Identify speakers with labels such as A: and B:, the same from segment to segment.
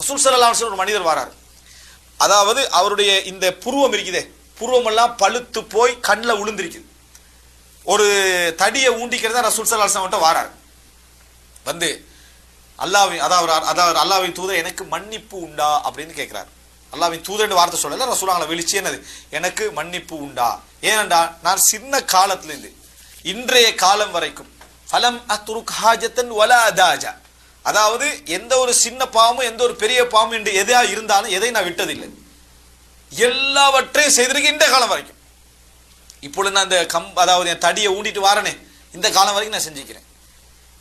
A: ரசூல் ஸல்லல்லாஹு ஒரு மனிதர் வரார். அதாவது அவருடைய இந்த புருவம் இருக்குதே புருவமெல்லாம் பழுத்து போய் கண்ணில் விழுந்திருக்குது ஒரு தடியை ஊண்டிக்கிறதா ரசூல் ஸல்லல்லாஹு மட்டும் வஸல்லம் வாரார். வந்து அல்லாவின் அதாவது அதாவது அல்லாவின் தூதர் எனக்கு மன்னிப்பு உண்டா? அப்படின்னு கேட்குறாரு அல்லாவின் தூதர்னு வார்த்தை சொல்லல ரசூலாங்களை வெளிச்சு என்னது? எனக்கு மன்னிப்பு உண்டா? ஏனென்றா நான் சின்ன காலத்திலிருந்து இன்றைய காலம் வரைக்கும் ஃபலம் அத்துருக் ஹாஜத்தன் வலா அதாஜா. அதாவது எந்த ஒரு சின்ன பாவமும் எந்த ஒரு பெரிய பாவம் என்று எதையா இருந்தாலும் எதை நான் விட்டதில்லை. எல்லாவற்றையும் செய்திருக்கேன் இந்த காலம் வரைக்கும். இப்பொழுது நான் இந்த கம் அதாவது என் தடியை ஊண்டிட்டு வாரனே இந்த காலம் வரைக்கும் நான் செஞ்சுக்கிறேன்.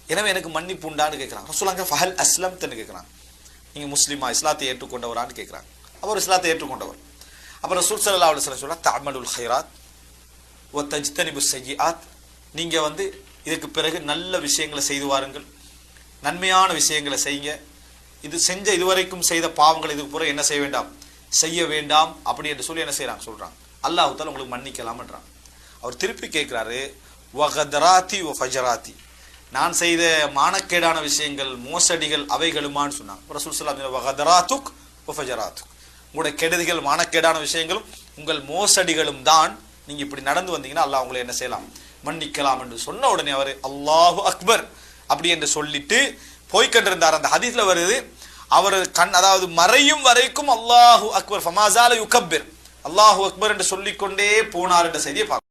A: எனவே எனக்கு மன்னிப்பு உண்டான்னு கேட்குறான். ரசூலாங்க ஃபஹல் அஸ்லம்த்துன்னு கேட்குறான். நீங்கள் முஸ்லீமா இஸ்லாத்தை ஏற்றுக்கொண்டவரான்னு கேட்குறாங்க. அவர் இஸ்லாத்தை ஏற்றுக்கொண்டவர். அப்புறம் ரசூல் சல்லா அலுவலம் சொல்ல சொல்கிறா ஹைராத் ஒ தஜ்தனிபு செய்யாத் நீங்கள் வந்து இதுக்கு பிறகு நல்ல விஷயங்களை செய்து வாருங்கள். நன்மையான விஷயங்களை செய்யுங்க. இது செஞ்ச இதுவரைக்கும் செய்த பாவங்கள் இதுக்கு பிறகு என்ன செய்ய வேண்டாம்? செய்ய வேண்டாம் அப்படி என்று சொல்லி என்ன செய்கிறாங்க சொல்கிறாங்க அல்லாஹுத்தால் உங்களுக்கு மன்னிக்கலாம்ன்றான். அவர் திருப்பி கேட்குறாரு வகதராத்தி ஒ ஃபஜராத்தி. நான் செய்த மானக்கேடான விஷயங்கள் மோசடிகள் அவைகளுமான்னு சொன்னாங்க ரசூல் ஸல்லல்லாஹு வகதராத்துக் ஒ ஃபஜராத்துக். உங்களுடைய கெடுதிகள் மானக்கேடான விஷயங்களும் உங்கள் மோசடிகளும் தான் நீங்கள் இப்படி நடந்து வந்தீங்கன்னா அல்லாஹ் உங்களை என்ன செய்யலாம்? மன்னிக்கலாம் என்று சொன்ன உடனே அவர் அல்லாஹு அக்பர். அப்படி என்று சொல்லிட்டு போய்கொண்டிருந்தார் அந்த ஹதீஸ்ல வருது அவர் கண் அதாவது மறையும் வரைக்கும் அல்லாஹு அக்பர் ஃபமாசால யுகப்பிர் அல்லாஹு அக்பர் என்று சொல்லிக்கொண்டே போனார் என்ற செய்தியை பார்க்கிறோம்.